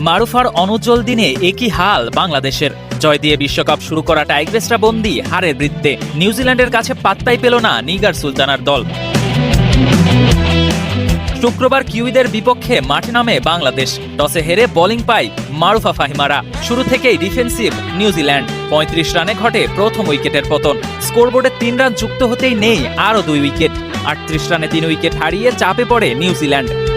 মারুফার অনুজ্জ্বল দিনে একই হাল বাংলাদেশের। জয় দিয়ে বিশ্বকাপ শুরু করা টাইগ্রেসরা বন্দি, হারের বৃত্তে। নিউজিল্যান্ডের কাছে পাত্তাই পেল না নিগার সুলতানার দল। শুক্রবার কিউইদের বিপক্ষে মাঠে নামে বাংলাদেশ। টসে হেরে বোলিং পায় মারুফা ফাহিমারা। শুরু থেকেই ডিফেন্সিভ নিউজিল্যান্ড। পঁয়ত্রিশ রানে ঘটে প্রথম উইকেটের পতন। স্কোরবোর্ডে তিন রান যুক্ত হতেই নেই আরও দুই উইকেট। আটত্রিশ রানে তিন উইকেট হারিয়ে চাপে পড়ে নিউজিল্যান্ড।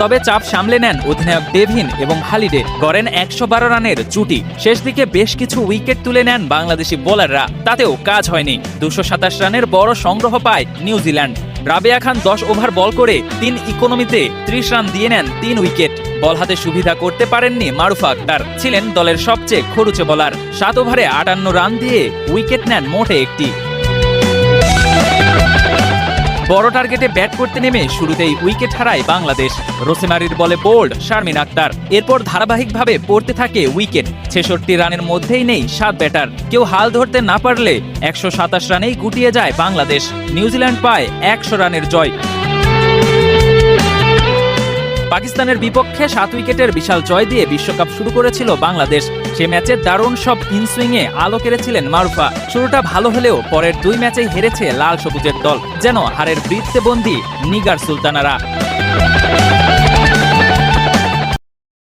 তবে চাপ সামলে নেন অধিনায়ক ডেভিন এবং হালিডে। গড়েন একশো বারো রানের জুটি শেষ দিকে বেশ কিছু উইকেট তুলে নেন বাংলাদেশি বোলাররা। তাতেও কাজ হয়নি। দুশো সাতাশ রানের বড় সংগ্রহ পায় নিউজিল্যান্ড। রাবেয়া খান দশ ওভার বল করে তিন ইকোনমিতে ত্রিশ রান দিয়ে নেন তিন উইকেট। বল হাতে সুবিধা করতে পারেননি মারুফা আক্তার। ছিলেন দলের সবচেয়ে খরুচে বলার। সাত ওভারে আটান্ন রান দিয়ে উইকেট নেন মোটে একটি। বড় টার্গেটে ব্যাট করতে নেমে শুরুতেই উইকেট হারায় বাংলাদেশ। রোসেমারির বলে বোল্ড শারমিন আক্তার। এরপর ধারাবাহিকভাবে পড়তে থাকে উইকেট ছেষট্টি রানের মধ্যেই নেই সাত ব্যাটার কেউ হাল ধরতে না পারলে একশো সাতাশ রানেই গুটিয়ে যায় বাংলাদেশ। নিউজিল্যান্ড পায় একশো রানের জয়। পাকিস্তানের বিপক্ষে সাত উইকেটের বিশাল জয় দিয়ে বিশ্বকাপ শুরু করেছিল বাংলাদেশ। সে ম্যাচে দারুণ সব ইনসুইংয়ে আলো কেড়েছিলেন মারুফা। শুরুটা ভালো হলেও পরের দুই ম্যাচেই হেরেছে লাল সবুজের দল, যেন হারের বৃত্তে বন্দী নিগার সুলতানারা।